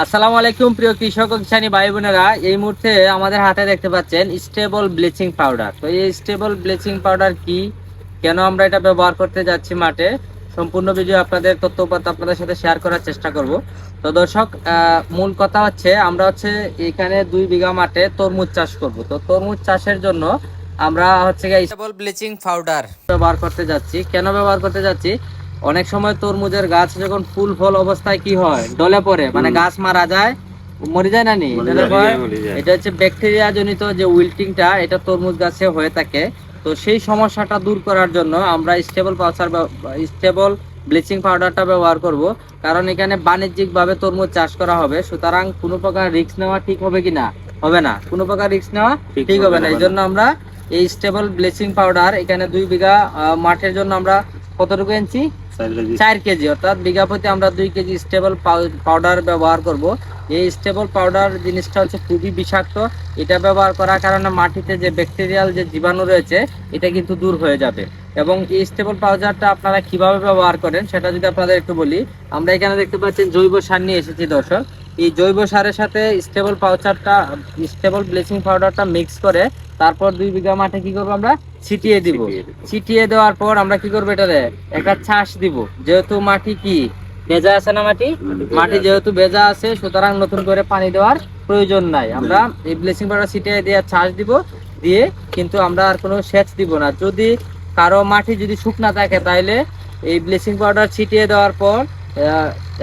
আসসালামু আলাইকুম, প্রিয় কৃষক ও কিষানী ভাই বোনেরা এই মুহূর্তে আমাদের হাতে দেখতে পাচ্ছেন স্টেবল ব্লিচিং পাউডার তো এই স্টেবল ব্লিচিং পাউডার কি? কেন আমরা এটা ব্যবহার করতে যাচ্ছি মাঠে? সম্পূর্ণ ভিডিও আপনাদের তথ্য আপনাদের সাথে শেয়ার করার চেষ্টা করব। তো দর্শক মূল কথা হচ্ছে আমরা হচ্ছে এখানে দুই বিঘা মাঠে তরমুজ চাষ করব। তো তরমুজ চাষের জন্য আমরা হচ্ছে স্টেবল ব্লিচিং পাউডার ব্যবহার করতে যাচ্ছি। কেন ব্যবহার করতে যাচ্ছি? অনেক সময় তরমুজের গাছ যখন ফুল ফল অবস্থায় কি হয়? ডলে পড়ে। মানে গাছ মারা যায় মরে যায় না নি? এটা হচ্ছে ব্যাকটেরিয়া জনিত যে উইল্টিংটা এটা তরমুজ গাছে হয়ে থাকে। তো সেই সমস্যাটা দূর করার জন্য আমরা স্টেবল পাউচার স্টেবল ব্লিচিং পাউডারটা ব্যবহার করব। কারণ এখানে বাণিজ্যিকভাবে তরমুজ চাষ করা হবে। সুতরাং কোনো প্রকার রিস্ক নেওয়া ঠিক হবে কি না? হবে না। কোনো প্রকার রিস্ক নেওয়া ঠিক ঠিক হবে না। এই জন্য আমরা এই স্টেবল ব্লিচিং পাউডার এখানে দুই বিঘা মাঠের জন্য আমরা কতটুকু এনেছি? চার কেজি। অর্থাৎ বিঘা প্রতি আমরা দুই কেজি স্টেবল পাউডার ব্যবহার করব। এই স্টেবল পাউডার জিনিসটা হচ্ছে খুবই বিষাক্ত। এটা ব্যবহার করার কারণে মাটিতে যে ব্যাকটেরিয়াল যে জীবাণু রয়েছে, এটা কিন্তু দূর হয়ে যাবে। এবং এই স্টেবল পাউডারটা আপনারা কীভাবে ব্যবহার করেন, সেটা যদি আপনাদের একটু বলি, আমরা এখানে দেখতে পাচ্ছেন জৈব সার নিয়ে এসেছি দর্শক। এই জৈব সারের সাথে স্টেবল পাউডারটা স্টেবল ব্লিচিং পাউডারটা মিক্স করে, তারপর দুই বিঘা মাঠে কি করব আমরা? ছিটিয়ে দিব। ছিটিয়ে দেওয়ার পর আমরা কি করব এটারে? একটা ছাস দিব। যেহেতু মাটি কি? ভেজা আছে না মাটি? মাটি যেহেতু ভেজা আছে সুতরাং নতুন করে পানি দেওয়ার প্রয়োজন নাই। আমরা এই ব্লিচিং পাউডার ছিটিয়ে দিয়ে ছাস দিব। দিয়ে কিন্তু আমরা আর কোনো সেচ দিব না। যদি কারও মাটি যদি শুকনা থাকে তাহলে এই ব্লিচিং পাউডার ছিটিয়ে দেওয়ার পর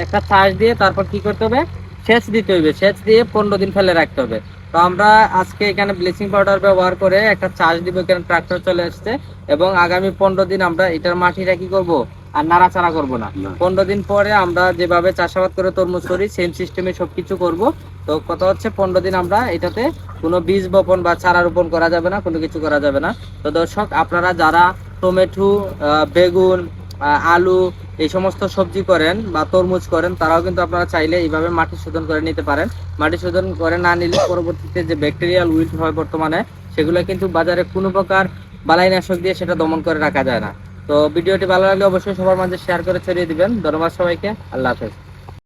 একটা ছাস দিয়ে তারপর কি করতে হবে? সেচ দিতে হবে সেচ দিয়ে পনেরো দিন ফেলে রাখতে হবে। তো আমরা আজকে এখানে ব্লিচিং পাউডার ব্যবহার করে একটা চাষ দিব এখানে ট্রাক্টর চলে আসছে এবং আগামী পনেরো দিন আমরা এটার মাটিটা কি করব? আর নাড়াচাড়া করব না। না। পনেরো দিন পরে আমরা যেভাবে চাষাবাদ করে তরমুজ করি সেম সিস্টেমে সবকিছু করব। তো কথা হচ্ছে পনেরো দিন আমরা এটাতে কোনো বীজ বপন বা চারা রোপণ করা যাবে না কোনো কিছু করা যাবে না। তো দর্শক আপনারা যারা টমেটো বেগুন আলু এই সমস্ত সবজি করেন বা তরমুজ করেন, তারাও কিন্তু আপনারা চাইলে এইভাবে মাটি শোধন করে নিতে পারেন। মাটি শোধন করে না নিলে পরবর্তীতে যে ব্যাকটেরিয়াল উইল্ট হয় বর্তমানে, সেগুলো কিন্তু বাজারে কোনো প্রকার বালাইনাশক দিয়ে সেটা দমন করে রাখা যায় না। তো ভিডিওটি ভালো লাগলে অবশ্যই সবার মাঝে শেয়ার করে ছড়িয়ে দিবেন। ধন্যবাদ সবাইকে। আল্লাহ হাফেজ।